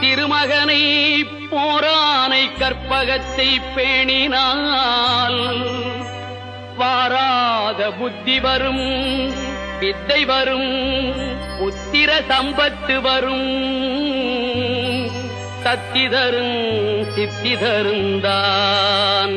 திருமகனை போரானை கற்பகத்தை பேணினால் வாராத புத்தி வரும் வித்தை வரும் புத்திர சம்பத்து வரும். சக்தி தரும் சித்தி தருந்தான்.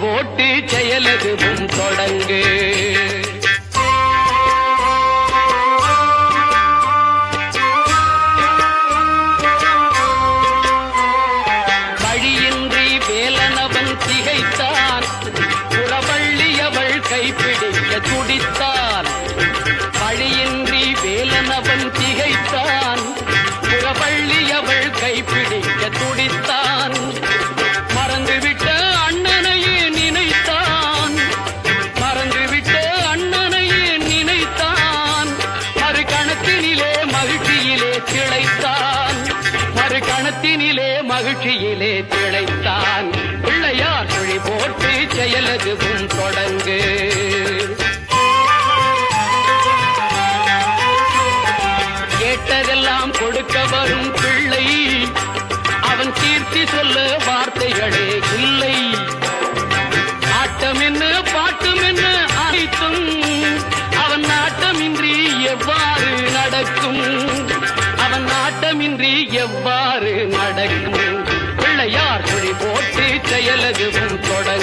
ஓட்டு செயலதுவும் தொடங்கு. வழியின்றி வேலனவன் திகைத்தான். புறவள்ளி அவள் கைப்பிடிக்க துடித்தான். கேட்டதெல்லாம் கொடுக்க வரும் பிள்ளை. அவன் கீர்த்தி சொல்ல வார்த்தைகளே இல்லை. ஆட்டம் என்ன பாட்டும் என்ன அனைத்தும் அவன் நாட்டமின்றி எவ்வாறு நடக்கும்? அவன் நாட்டமின்றி எவ்வாறு நடக்கும்? பிள்ளையார் குழி போட்டு செயலதுவும் தொடர்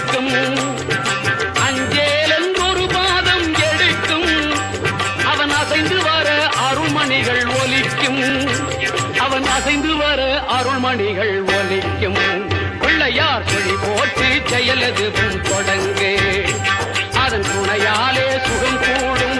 எடுக்கும். அஞ்சேலன் ஒரு பாதம் எடுக்கும். அவன் அசைந்து வர அருள்மணிகள் ஒலிக்கும். அவன் அசைந்து வர அருள்மணிகள் ஒலிக்கும். பிள்ளையார் குழி போட்டு செயலது தொடங்கு. அதன் துணையாலே சுகம் கூடும்.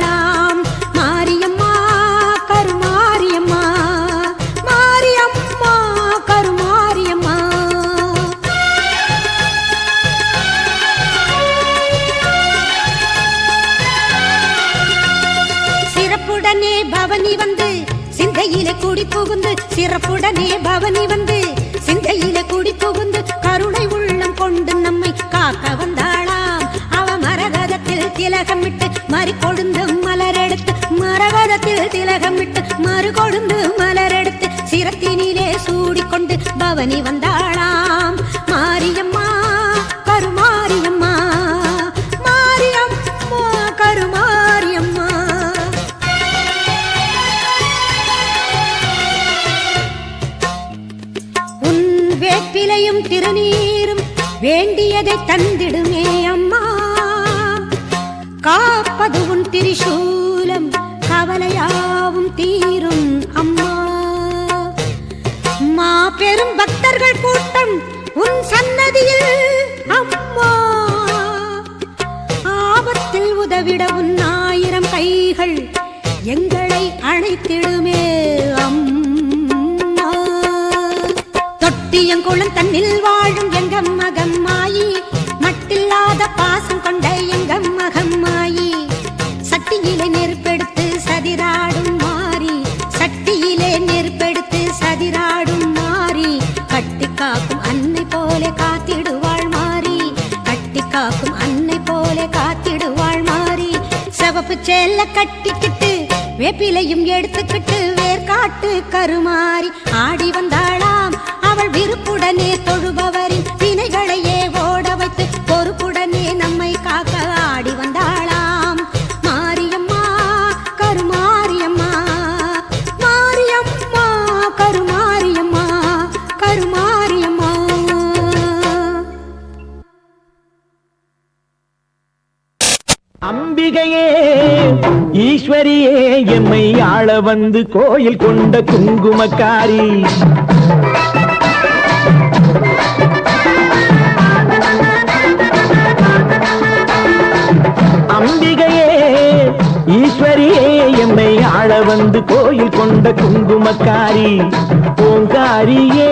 சிறப்புடனே பவனி வந்து சிந்தையில குடி புகுந்து கருணை உள்ளம் கொண்டு நம்மை காக்க வந்தாளாம். அவ மரகதத்தில் திலகமிட்டு மறு கொழுந்து மலரெடுத்து மரகதத்தில் திலகமிட்டு மறு கொழுந்து மலரெடுத்து சிரத்தினிலே சூடிக்கொண்டு பவனி வந்தாள். பக்தர்கள் கூட்டம் உன் சன்னதியில். அம்மா ஆபத்தில் உதவிட உன் ஆயிரம் கைகள் எங்களை அழைத்திடுமே அம்மா. தொட்டியங்குளம் தன்னில் வாழும் எங்கம் மகம்மாயி மட்டில்லாத பாசம் கொண்ட எங்கம் மகம்மாயி சட்டியிலே நெருப்பெடுத்து சதிராள் சேல கட்டிக்கிட்டு வேப்பிலையும் எடுத்துக்கிட்டு வேர்காட்டு கருமாறி ஆடி வந்தாளாம். அவள் விருப்புடனே தொழுபவள் சுந்தரியே எம்மை ஆள வந்து கோயில் கொண்ட குங்குமக்காரி. ஈஸ்வரியே எம்மை ஆள வந்து கோயில் கொண்ட குங்குமக்காரி. பூங்காரியே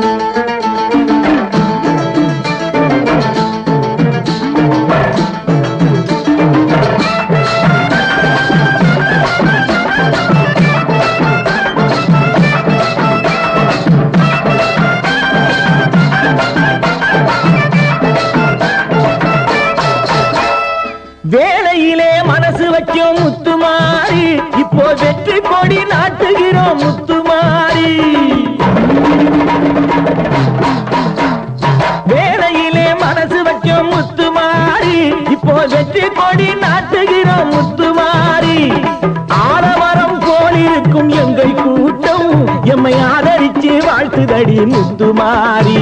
மாறி இப்போ வெற்றி கொடி நாட்டுகிறோம் முத்துமாரி வேலையிலே மனசு வச்சோம் முத்துமாரி இப்போ வெற்றி கொடி நாட்டுகிறோம் முத்துமாரி ஆலமரம் போல் இருக்கும் எங்கள் கூட்டம் எம்மை ஆதரிச்சு வாழ்த்துதடி முத்துமாரி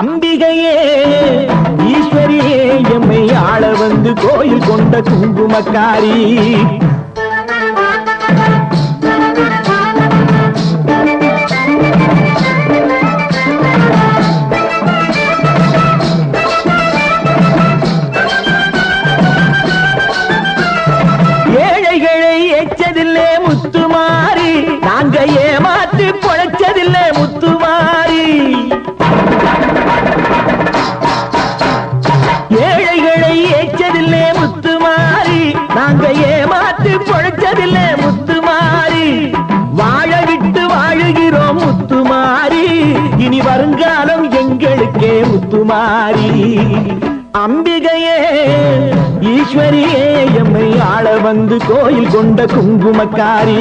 அம்பிகையே ஈஸ்வரியே எம்மை ஆள வந்து கோயில் கொண்ட குங்குமக்காரி. நாங்க ஏமாற்றி பொழைச்சதில்லை முத்துமாரி வாழ விட்டு வாழுகிறோம் முத்துமாரி இனி வருங்காலம் எங்களுக்கே முத்துமாரி அம்பிகையே ஈஸ்வரியே எம்மை ஆள வந்து கோயில் கொண்ட குங்குமக்காரி.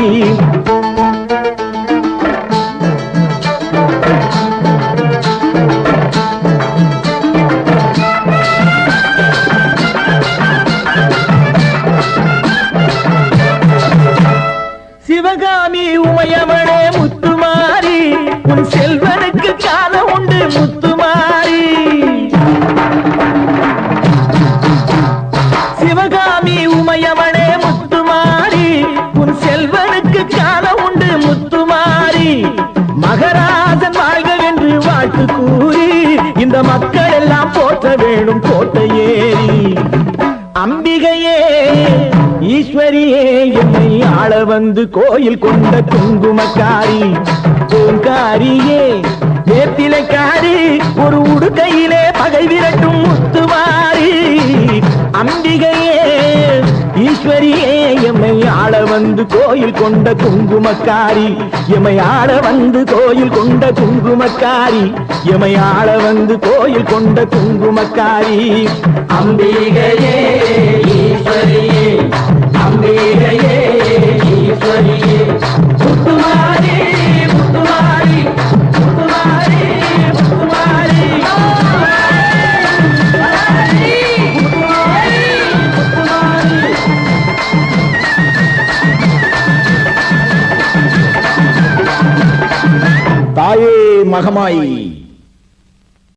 ஈஸ்வரியே என்னை ஆள வந்து கோயில் கொண்ட குங்குமக்காரி. பூங்காரியே வேப்பிலைக்காரி ஒரு உடுக்கையிலே பகை விரட்டும் முத்துவாரி. அம்பிகையே ஈஸ்வரியே எம்மை ஆள வந்து கோயில் கொண்ட குங்குமக்காரி. எமை ஆள வந்து கோயில் கொண்ட குங்குமக்காரி. எமை ஆள வந்து கோயில் கொண்ட குங்குமக்காரி. அம்பிகையே ஈஸ்வரியே தாயே மகமாயி.